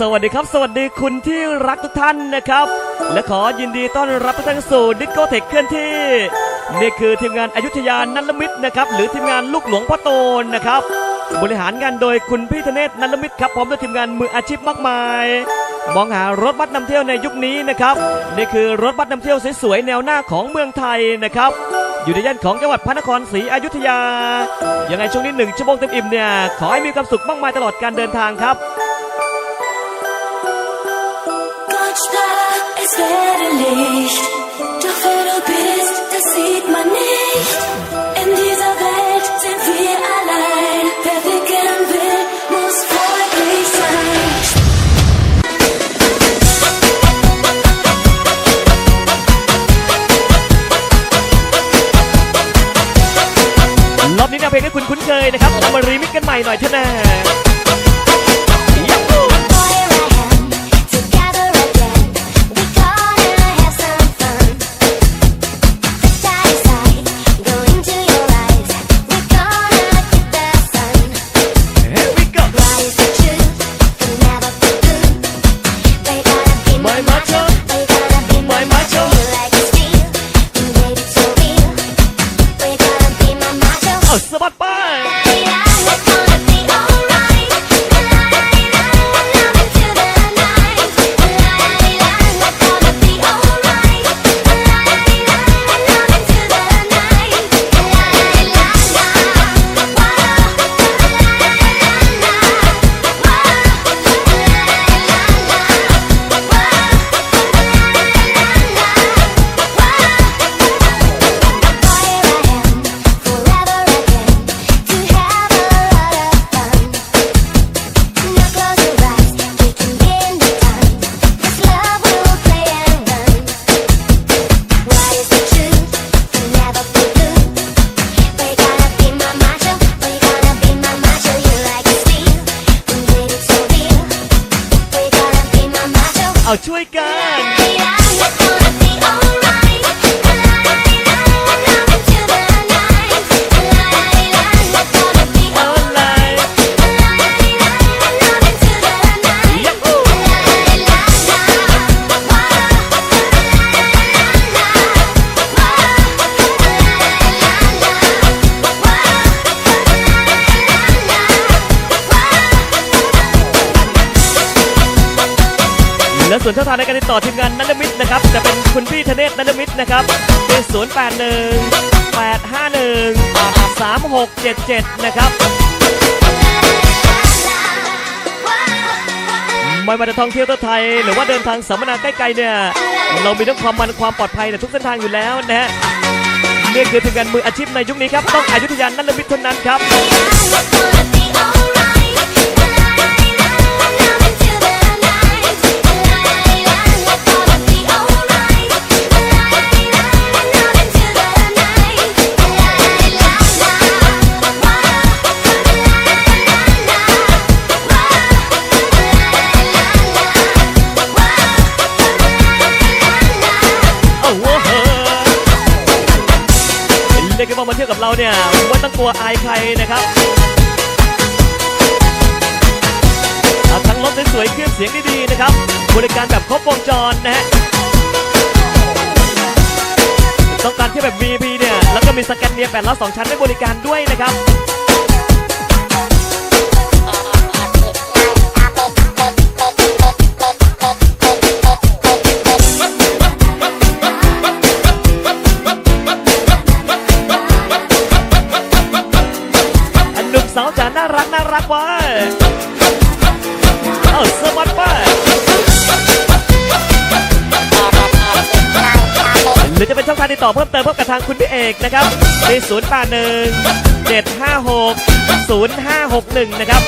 สวัสดีครับ สวัสดีคุณที่รักทุกท่านนะครับ และขอยินดีต้อนรับทุกท่านสู่ดิสโกเทคเคลื่อนที่ นี่คือทีมงานอายุทยานันลมิตรนะครับ หรือทีมงานลูกหลวงพ่อโตนนะครับ บริหารงานโดยคุณพี่ธเนศนันลมิตรครับพร้อมด้วยทีมงานมืออาชีพมากมาย มองหารถบัสนำเที่ยวในยุคนี้นะครับนี่คือรถบัสนำเที่ยวสวยๆแนวหน้าของเมืองไทยนะครับอยู่ในย่านของจังหวัดพระนครศรีอยุธยายังไงช่วงนี้หนึ่งชั่วโมงเต็มอิ่มเนี่ยขอให้มีความสุขมากมายตลอดการเดินทางครับ เคยนะครับเอามารีมิกกันใหม่หน่อยเถอะนะ และส่วนช่องทางในการติดต่อทีมงานนันทมิตรนะครับ จะเป็นคุณพี่ธเนศนันทมิตรนะครับเป็น0 8 1 8 5 1 3 6 7 7นะครับไม่ว่าจะท่องเที่ยวทั่วไทย หรือว่าเดินทางสัมมนาใกล้ๆเนี่ยเรามีทั้งความมันความปลอดภัยในทุกเส้นทางอยู่แล้วนะฮะนี่คือทีมงานมืออาชีพในยุคนี้ครับ ต้องอายุทยานนันทมิตรเท่านั้นครับ ยวกับเราเนี่ยไม่ต้องกลัวอายใครนะครับเอาทั้งรถสวยๆเครื่องเสียงดีๆนะครับ บริการแบบครบวงจรนะฮะต้องการที่แบบ VIP เนี่ย แล้วก็มีสแกนเนียแปดล้อสองชั้นให้บริการด้วยนะครับ นหนุ่มสาวจ๋าน่ารักน่ารักไว้เอาสวัสดีไปหรือจะเป็นช่องทางติดต่อเพิ่มเติมเพิ่มกับทางคุณพี่เอกนะครับใน0 8 1 7 5 6 0 5 6 1 นะครับ